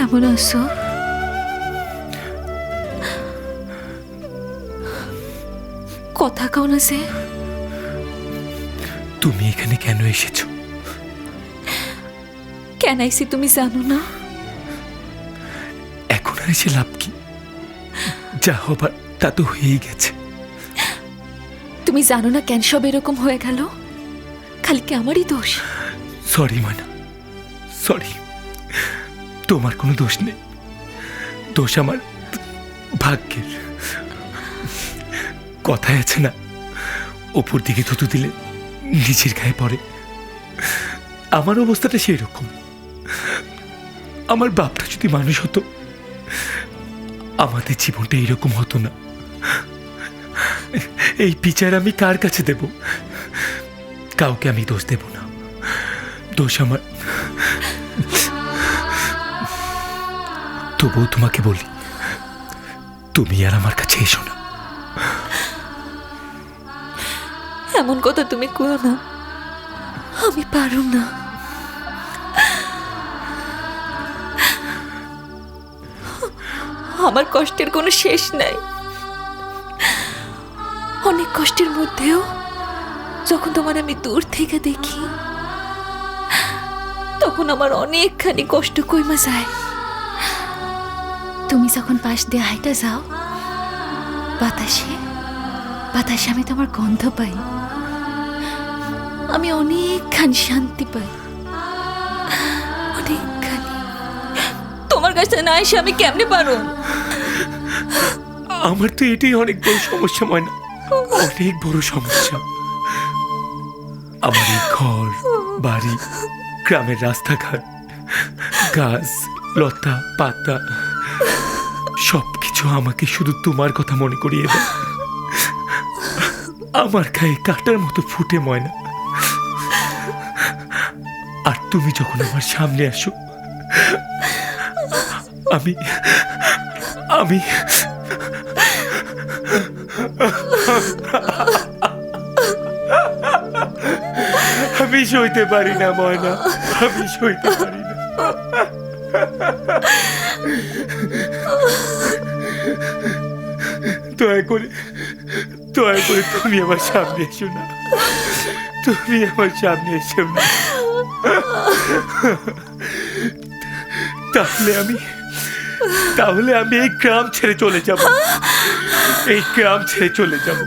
কেমন আছো? কথা কও না সে তুমি এখানে কেন এসেছ? কেন আইসি তুমি জানো না? এখন আর এসে লাভ কি? যা হবার তা তো হয়েই গেছে। তুমি জানো না কেন সব এরকম হয়ে গেল? খালি কি আমারই দোষ? সরি মানা সরি তোমার কোনো দোষ নেই। দোষ আমার ভাগ্যের। কথায় আছে না, ওপর দিকে থুতু দিলে নিচের গায়ে পড়ে। আমার অবস্থাটা সেই রকম আমার বাপটা যদি মানুষ হতো, আমাদের জীবনটা এরকম হতো না। এই বিচার আমি কার কাছে দেব? কাউকে আমি দোষ দেব না। দোষ আমার তবুও তোমাকে বলি, তুমি আর আমার কাছে এসো না। এমন কথা তুমি কো না। আমি পারো না। আমার কষ্টের কোনো শেষ নাই। অনেক কষ্টের মধ্যেও যখন তোমার আমি দূর থেকে দেখি, তখন আমার অনেকখানি কষ্ট কইমা যায়। তুমি যখন পাশ দিয়ে হাইটা যাও, বাতাসে বাতাসে আমি তোমার গন্ধ পাই। আমি অনেকখানি শান্তি পাই। অনেকখানি। তোমার কাছে না এসে আমি কেমনে পারো আমার তো এটাই অনেক বড় সমস্যা, ময়না। অনেক বড় সমস্যা। আমার ঘর, বাড়ি, গ্রামের রাস্তাঘাট, গাছ, লতা, পাতা আমাকে শুধু তোমার কথা মনে করিয়ে দেয় আমার গায়ে কাটার মতো ফুটে ময়না। আর তুমি যখন আমার সামনে আসো, আমি আমি আমি সইতে পারি না ময়না, আমি সইতে পারি না। দয়া করে দয়া করে তুমি আমার সামনে এসো না তুমি আমার সামনে এসো না তাহলে আমি তাহলে আমি এই গ্রাম ছেড়ে চলে যাব এই গ্রাম ছেড়ে চলে যাব